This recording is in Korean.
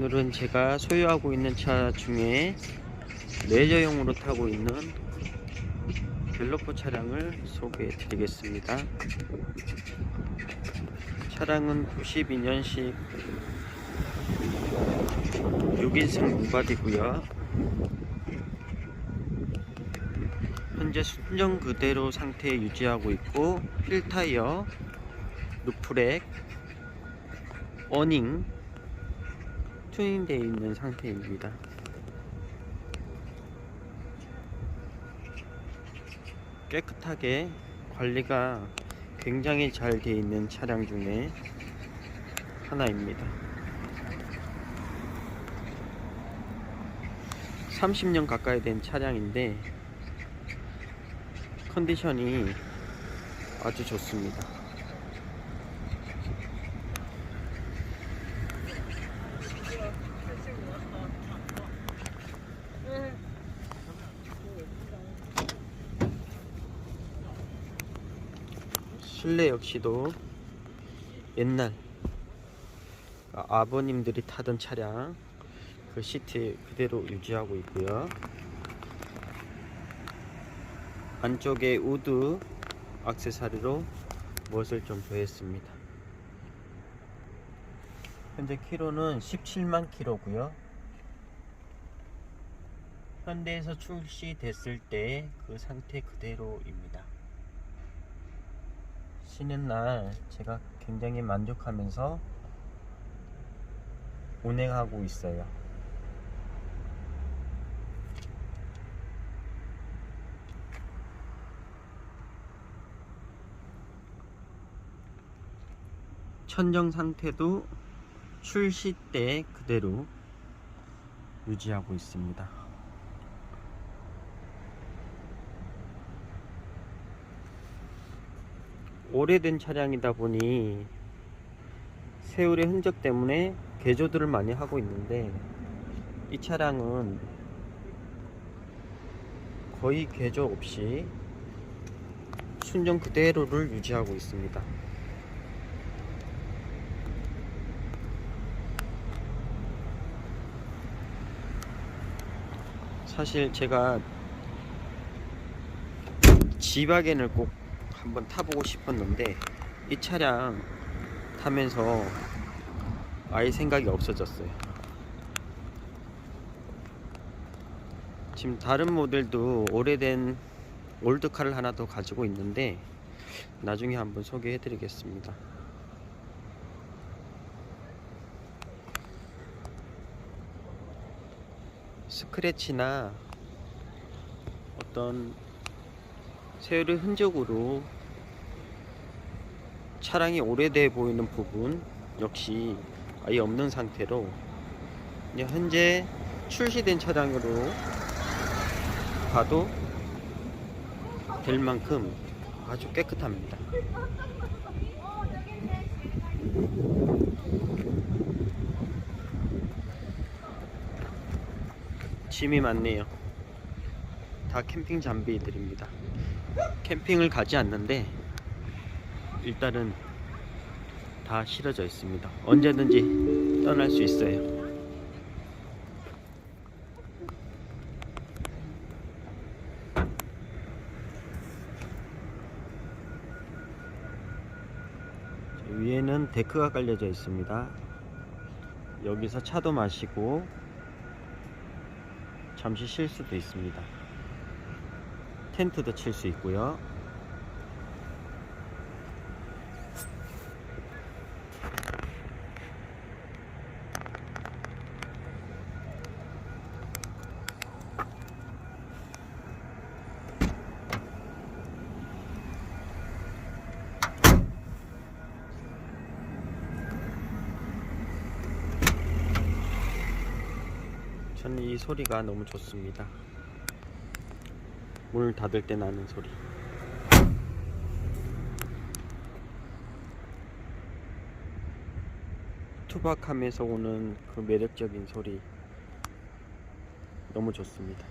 오늘은 제가 소유하고 있는 차 중에 레저용으로 타고 있는 갤러퍼 차량을 소개해 드리겠습니다. 차량은 92년식 6인승 롱바디고요 현재 순정 그대로 상태 유지하고 있고 휠 타이어, 루프렉, 어닝 튜닝되어 있는 상태입니다. 깨끗하게 관리가 굉장히 잘 되어 있는 차량 중에 하나입니다. 30년 가까이 된 차량인데 컨디션이 아주 좋습니다. 실내 역시도 옛날 아, 아버님들이 타던 차량 그 시트 그대로 유지하고 있고요. 안쪽에 우드 액세서리로 멋을 좀 더했습니다. 현재 키로는 17만 키로고요. 현대에서 출시됐을 때 그 상태 그대로입니다. 쉬는 날 제가 굉장히 만족하면서 운행하고 있어요. 천정 상태도 출시 때 그대로 유지하고 있습니다. 오래된 차량이다 보니 세월의 흔적 때문에 개조들을 많이 하고 있는데 이 차량은 거의 개조 없이 순정 그대로를 유지하고 있습니다. 사실 제가 지바겐을 꼭 한번 타보고 싶었는데 이 차량 타면서 아예 생각이 없어졌어요. 지금 다른 모델도 오래된 올드카를 하나 더 가지고 있는데 나중에 한번 소개해 드리겠습니다. 스크래치나 어떤 세월의 흔적으로 차량이 오래돼 보이는 부분 역시 아예 없는 상태로 현재 출시된 차량으로 봐도 될 만큼 아주 깨끗합니다. 짐이 많네요. 다 캠핑 장비들입니다. 캠핑을 가지 않는데 일단은 다 실어져 있습니다. 언제든지 떠날 수 있어요. 위에는 데크가 깔려져 있습니다. 여기서 차도 마시고 잠시 쉴 수도 있습니다. 텐트도 칠 수 있고요. 저는 이 소리가 너무 좋습니다. 문을 닫을 때 나는 소리. 투박함에서 오는 그 매력적인 소리 너무 좋습니다.